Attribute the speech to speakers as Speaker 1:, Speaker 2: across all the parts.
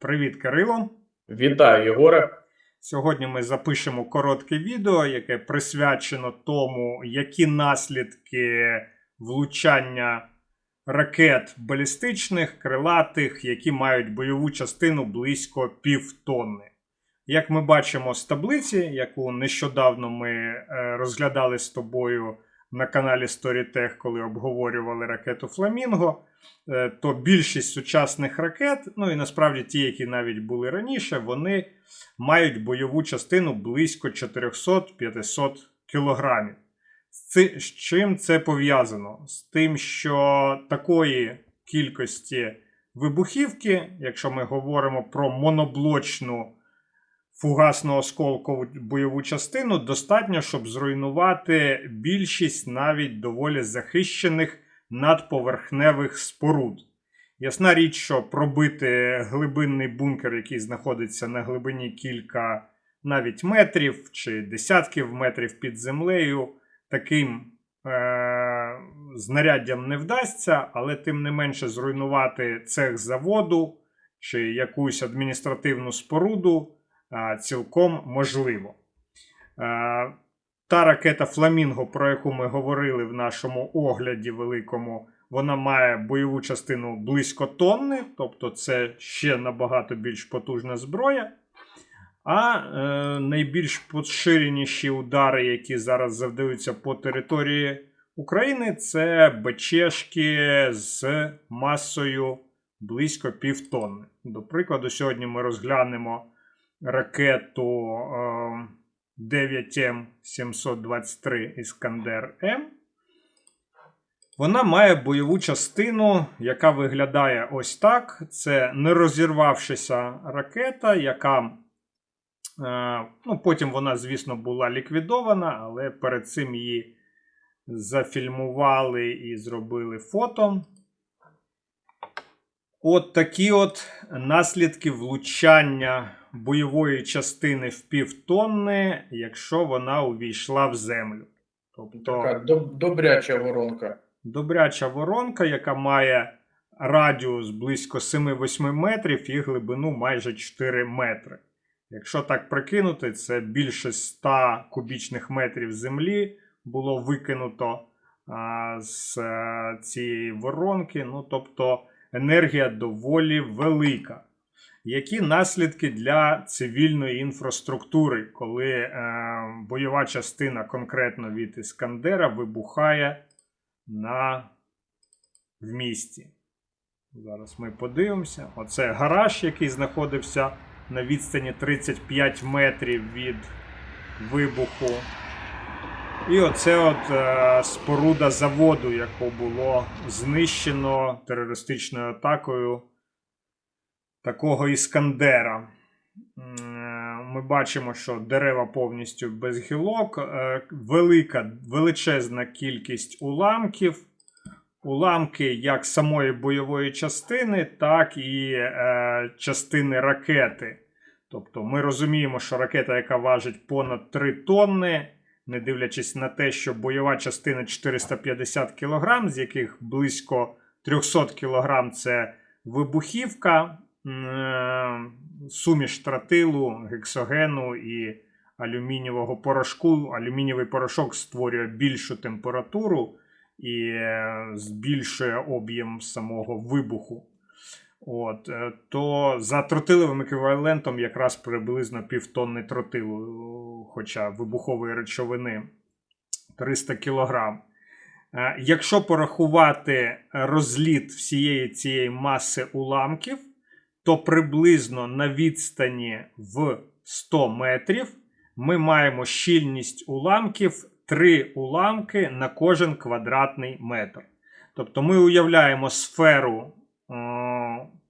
Speaker 1: Привіт, Кирило.
Speaker 2: Вітаю, Єгоре.
Speaker 1: Сьогодні ми запишемо коротке відео, яке присвячено тому, які наслідки влучання ракет балістичних, крилатих, які мають бойову частину близько півтонни. Як ми бачимо з таблиці, яку нещодавно ми е, розглядали з тобою на каналі Storytech, коли обговорювали ракету Фламінго, е, то більшість сучасних ракет, ну і насправді ті, які навіть були раніше, вони мають бойову частину близько 400-500 кілограмів. З чим це пов'язано? З тим, що такої кількості вибухівки, якщо ми говоримо про моноблочну фугасно осколкову бойову частину, достатньо, щоб зруйнувати більшість навіть доволі захищених надповерхневих споруд. Ясна річ, що пробити глибинний бункер, який знаходиться на глибині кілька навіть метрів чи десятків метрів під землею, таким е- знаряддям не вдасться, але тим не менше зруйнувати цех заводу чи якусь адміністративну споруду цілком можливо. Та ракета Фламінго, про яку ми говорили в нашому огляді великому, вона має бойову частину близько тонни, тобто це ще набагато більш потужна зброя. А е, найбільш поширеніші удари, які зараз завдаються по території України, це БЧшки з масою близько півтонни. До прикладу, сьогодні ми розглянемо ракету е, 9М723 Іскандер М. Вона має бойову частину, яка виглядає ось так. Це не розірвавшися ракета, яка е, ну, потім вона, звісно, була ліквідована, але перед цим її зафільмували і зробили фото. От такі от наслідки влучання бойової частини в півтонни, якщо вона увійшла в землю. Тобто
Speaker 2: Така доб- добряча воронка.
Speaker 1: добряча воронка, яка має радіус близько 7-8 метрів і глибину майже 4 метри. Якщо так прикинути, це більше 100 кубічних метрів землі було викинуто а, з е, цієї воронки. Ну, тобто енергія доволі велика. Які наслідки для цивільної інфраструктури, коли е, бойова частина конкретно від Іскандера вибухає на в місті? Зараз ми подивимося. Оце гараж, який знаходився на відстані 35 метрів від вибуху. І оце от е, споруда заводу, яку було знищено терористичною атакою такого Іскандера. Е, Ми бачимо, що дерева повністю без гілок, е, велика, величезна кількість уламків. Уламки як самої бойової частини, так і е, частини ракети. Тобто ми розуміємо, що ракета, яка важить понад 3 тонни, не дивлячись на те, що бойова частина 450 кг, з яких близько 300 кг це вибухівка, е, суміш тротилу, гексогену і алюмінієвого порошку. Алюмінієвий порошок створює більшу температуру і е, збільшує об'єм самого вибуху. От, е, то за тротиловим еквівалентом якраз приблизно півтонни тротилу, хоча вибухової речовини 300 кг. Е, Якщо порахувати розліт всієї цієї маси уламків, то приблизно на відстані в 100 метрів ми маємо щільність уламків 3 уламки на кожен квадратний метр. Тобто ми уявляємо сферу,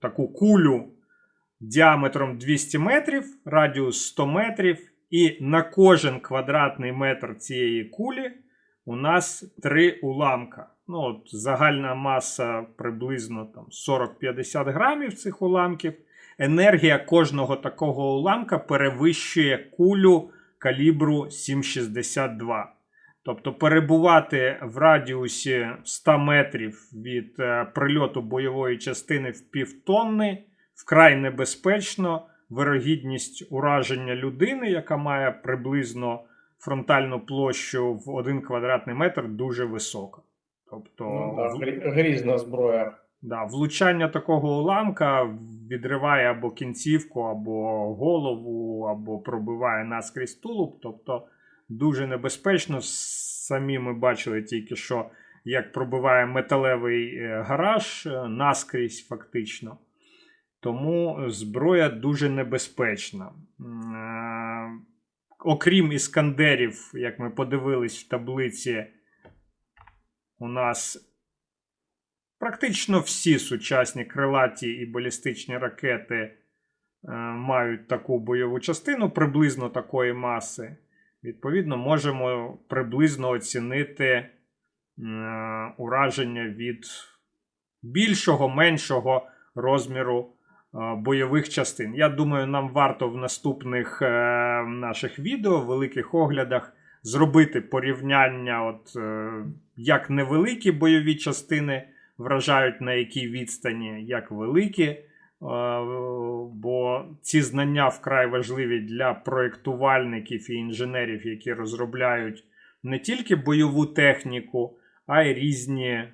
Speaker 1: таку кулю діаметром 200 метрів, радіус 100 метрів, і на кожен квадратний метр цієї кулі у нас 3 уламка. Ну, от, загальна маса приблизно там, 40-50 грамів цих уламків. Енергія кожного такого уламка перевищує кулю калібру 7,62. Тобто перебувати в радіусі 100 метрів від е, прильоту бойової частини в півтонни вкрай небезпечно. Вирогідність ураження людини, яка має приблизно фронтальну площу в 1 квадратний метр, дуже висока. Тобто,
Speaker 2: Ну, да,
Speaker 1: в-
Speaker 2: грізна зброя.
Speaker 1: Да, влучання такого уламка відриває або кінцівку, або голову, або пробиває наскрізь тулуб. Тобто дуже небезпечно. Самі ми бачили тільки що, як пробиває металевий е, гараж е, наскрізь, фактично. Тому зброя дуже небезпечна. Е, Окрім іскандерів, як ми подивились в таблиці, у нас Практично всі сучасні крилаті і балістичні ракети мають таку бойову частину, приблизно такої маси. Відповідно, можемо приблизно оцінити е, ураження від більшого, меншого розміру е, бойових частин. Я думаю, нам варто в наступних е, наших відео, великих оглядах, зробити порівняння, от, як невеликі бойові частини вражають на якій відстані, як великі. Е, Бо ці знання вкрай важливі для проєктувальників і інженерів, які розробляють не тільки бойову техніку, а й різні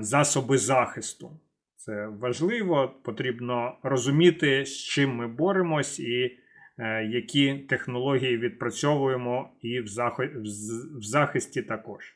Speaker 1: засоби захисту. Це важливо, потрібно розуміти, з чим ми боремось, і е, які технології відпрацьовуємо і в, захи- в в захисті також.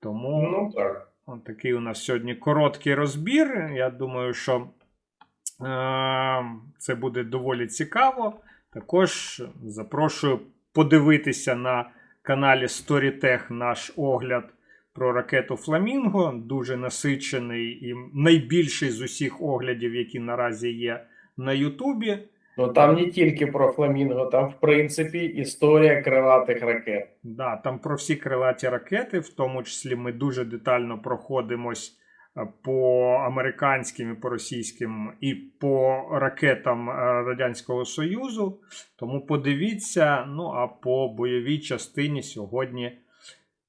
Speaker 1: Тому
Speaker 2: Ну так.
Speaker 1: От такий у нас сьогодні короткий розбір. Я думаю, що е- це буде доволі цікаво. Також запрошую подивитися на каналі Storytech наш огляд про ракету Фламінго. Дуже насичений і найбільший з усіх оглядів, які наразі є на Ютубі.
Speaker 2: Ну там не тільки про фламінго, там, в принципі, історія крилатих ракет.
Speaker 1: Да, там про всі крилаті ракети, в тому числі ми дуже детально проходимось е, по американським і по російським і по ракетам е, Радянського Союзу. Тому подивіться. Ну а по бойовій частині сьогодні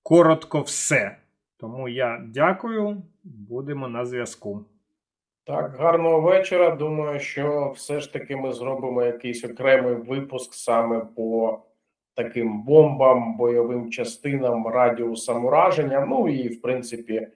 Speaker 1: коротко все. Тому я дякую, будемо на зв'язку.
Speaker 2: Так, гарного вечора. Думаю, що все ж таки ми зробимо якийсь окремий випуск саме по таким бомбам, бойовим частинам, радіусам ураження. Ну і в принципі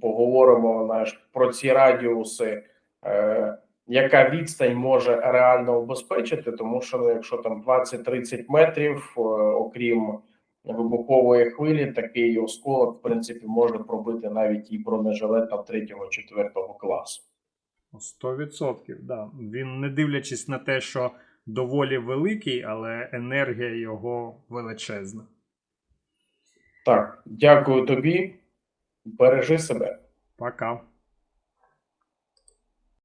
Speaker 2: поговоримо знаєш, про ці радіуси, е, яка відстань може реально обезпечити, тому що ну, якщо там 20-30 метрів, е, окрім вибухової хвилі, такий осколок, в принципі, може пробити навіть і бронежилет там 3-4 класу.
Speaker 1: 100%. Да. Він, не дивлячись на те, що доволі великий, але енергія його величезна.
Speaker 2: Так, дякую тобі. Бережи себе.
Speaker 1: Пока.